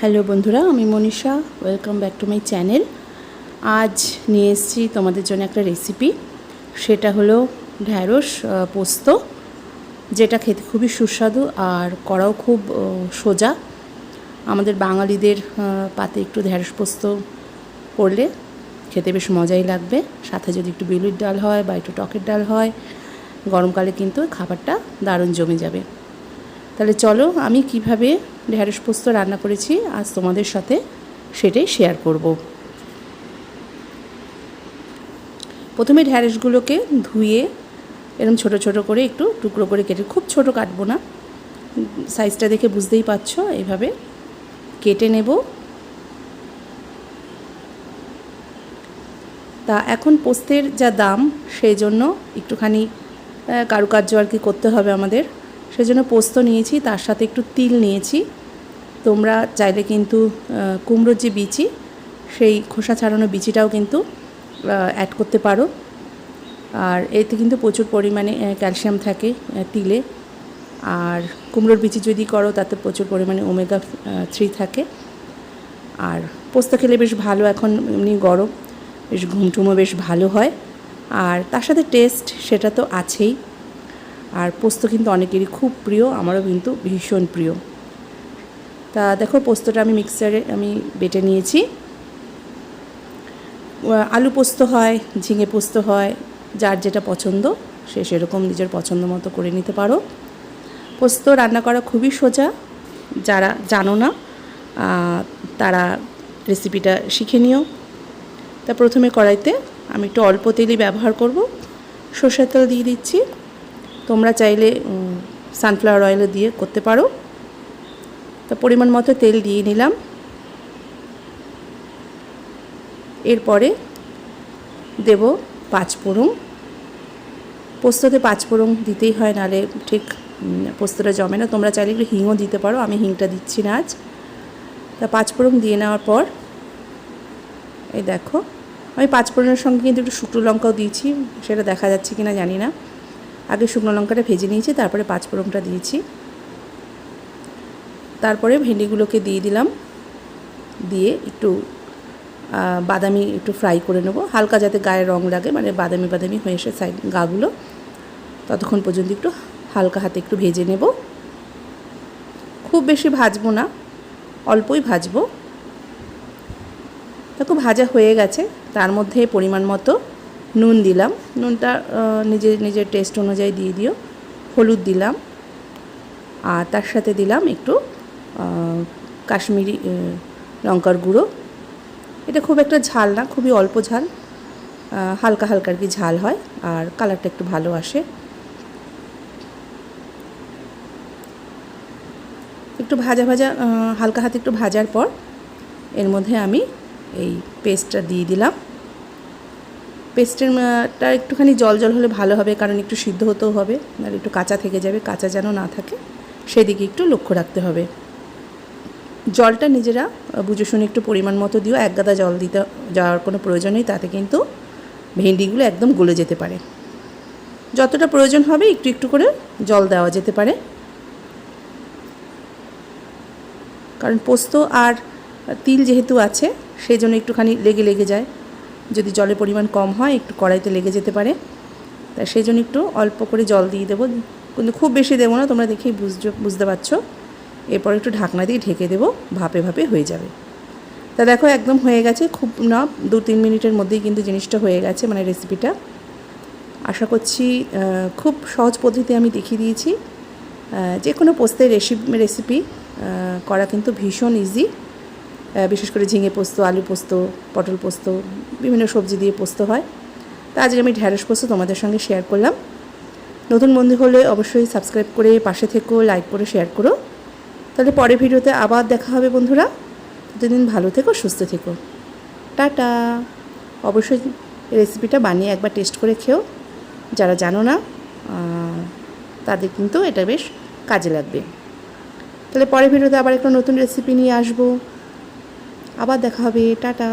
Hello বন্ধুরা, আমি Manisha welcome back to my channel আজ নিয়ে এসেছি তোমাদের জন্য একটা রেসিপি সেটা হলো ঢ্যাঁড়স পোস্ত, যেটা খেতে খুবই সুস্বাদু আর করাও খুব সোজা। আমাদের বাঙালিদের পাতে একটু ঢ্যাঁড়স পোস্ত করলে খেতে বেশ মজাই লাগবে। সাথে যদি একটু বেলুর ডাল হয় বা একটু টকের ডাল হয়, গরমকালে কিন্তু খাবারটা দারুণ জমে যাবে। তাহলে চলো আমি কীভাবে ঢ্যাঁড়স পোস্ত রান্না করেছি, আজ তোমাদের সাথে সেটাই শেয়ার করব। প্রথমে ঢ্যাঁড়সগুলোকে ধুয়ে এরকম ছোট ছোট করে একটু টুকরো করে কেটে, খুব ছোট কাটবো না, সাইজটা দেখে বুঝতেই পারছ, এইভাবে কেটে নেব। তা এখন পোস্তের যা দাম সেই জন্য একটুখানি কারুকার্য আর কি করতে হবে আমাদের। সেজন্য পোস্ত নিয়েছি, তার সাথে একটু তিল নিয়েছি। তোমরা চাইলে কিন্তু কুমড়োর যে বিচি, সেই খোসা ছাড়ানো বিচিটাও কিন্তু অ্যাড করতে পারো। আর এতে কিন্তু প্রচুর পরিমাণে ক্যালসিয়াম থাকে তিলে। আর কুমড়োর বিচি যদি করো, তাতে প্রচুর পরিমাণে ওমেগা থ্রি থাকে। আর পোস্ত খেলে বেশ ভালো, এখন এমনি গরম, বেশ ঘুমটুমও বেশ ভালো হয়। আর তার সাথে টেস্ট সেটা তো আছেই। আর পোস্ত কিন্তু অনেকেরই খুব প্রিয়, আমারও কিন্তু ভীষণ প্রিয়। তা দেখো, পোস্তটা আমি মিক্সারে আমি বেটে নিয়েছি। আলু পোস্ত হয়, ঝিঙে পোস্ত হয়, যার যেটা পছন্দ, সে সেরকম নিজের পছন্দ মতো করে নিতে পারো। পোস্ত রান্না করা খুবই সোজা, যারা জানো না তারা রেসিপিটা শিখে নিও। তা প্রথমে কড়াইতে আমি একটু অল্প তেলই ব্যবহার করব। সর্ষের তেল দিয়ে দিচ্ছি। তোমরা চাইলে সানফ্লাওয়ার অয়েলও দিয়ে করতে পারো। তা পরিমাণ মতো তেল দিয়ে নিলাম। এরপরে দেব পাঁচ ফোড়ন। পোস্ততে পাঁচ ফোড়ন দিতেই হয়, নালে ঠিক পোস্তটা জমে না। তোমরা চাইলে একটু হিংও দিতে পারো, আমি হিংটা দিচ্ছি না আজ। তা পাঁচ ফোড়ন দিয়ে নেওয়ার পর, এই দেখো, আমি পাঁচ ফোড়নের সঙ্গে কিন্তু একটু শুকনো লঙ্কাও দিয়েছি, সেটা দেখা যাচ্ছে কি না জানি না। আগে শুকনো লঙ্কাটা ভেজে নিয়েছি, তারপরে পাঁচ ফোড়নটা দিয়েছি। তারপরে ভেন্ডিগুলোকে দিয়ে দিলাম। দিয়ে একটু বাদামি একটু ফ্রাই করে নেব। হালকা যাতে গায়ে রং লাগে মানে বাদামি বাদামি হয়ে এসে সাইড গাগুলো। ততক্ষণ পর্যন্ত একটু হালকা হাতে একটু ভেজে নেব। খুব বেশি ভাজবো না, অল্পই ভাজবো। দেখো ভাজা হয়ে গেছে, তার মধ্যে পরিমাণ মতো নুন দিলাম। নুনটা নিজের নিজের টেস্ট অনুযায়ী দিয়ে দিও। হলুদ দিলাম। আর তার সাথে দিলাম একটু কাশ্মীরি লঙ্কার গুঁড়ো। এটা খুব একটা ঝাল না, খুবই অল্প ঝাল। হালকা হালকা আর কি ঝাল হয়, আর কালারটা একটু ভালো আসে। একটু ভাজা ভাজা হালকা হাতে একটু ভাজার পর এর মধ্যে আমি এই পেস্টটা দিয়ে দিলাম। পেস্টেরটা একটুখানি জল জল হলে ভালো হবে, কারণ একটু সিদ্ধ হতেও হবে, আর একটু কাঁচা থেকে যাবে, কাঁচা যেন না থাকে, সেদিকে একটু লক্ষ্য রাখতে হবে। জলটা নিজেরা বুঝে শুনে একটু পরিমাণ মতো দিও। এক গাদা জল দিতে, যাওয়ার কোনো প্রয়োজন নেই, তাতে কিন্তু ভেন্ডিগুলো একদম গলে যেতে পারে। যতটা প্রয়োজন হবে, একটু একটু করে জল দেওয়া যেতে পারে। কারণ পোস্ত আর তিল যেহেতু আছে সেই জন্য একটুখানি লেগে লেগে যায়। যদি জলের পরিমাণ কম হয়, একটু কড়াইতে লেগে যেতে পারে। তাই সেই জন্য একটু অল্প করে জল দিয়ে দেবো। কিন্তু খুব বেশি দেবো না, তোমরা দেখেই বুঝতে বুঝতে পারছ। এরপর একটু ঢাকনা দিয়ে ঢেকে দেবো, ভাপে ভাপে হয়ে যাবে। তা দেখো একদম হয়ে গেছে, খুব না দু তিন মিনিটের মধ্যেই কিন্তু জিনিসটা হয়ে গেছে মানে রেসিপিটা আশা করছি খুব সহজ পদ্ধতি আমি দেখিয়ে দিয়েছি। যে কোনো পোস্তের রেসিপি রেসিপি করা কিন্তু ভীষণ ইজি বিশেষ করে ঝিঙে পোস্ত, আলু পোস্ত, পটল পোস্ত, বিভিন্ন সবজি দিয়ে পোস্ত হয়। তা আজকে আমি ঢ্যাঁড়স পোস্ত তোমাদের সঙ্গে শেয়ার করলাম। নতুন বন্ধু হলে অবশ্যই সাবস্ক্রাইব করে পাশে থেকো লাইক করে শেয়ার করো। তাহলে পরের ভিডিওতে আবার দেখা হবে, বন্ধুরা। ততদিন ভালো থেকো, সুস্থ থেকো। টাটা। অবশ্যই রেসিপিটা বানিয়ে একবার টেস্ট করে খেও। যারা জানো না তাদের কিন্তু এটা বেশ কাজে লাগবে। তাহলে পরের ভিডিওতে আবার একটা নতুন রেসিপি নিয়ে আসব। আবার দেখা হবে। টাটা।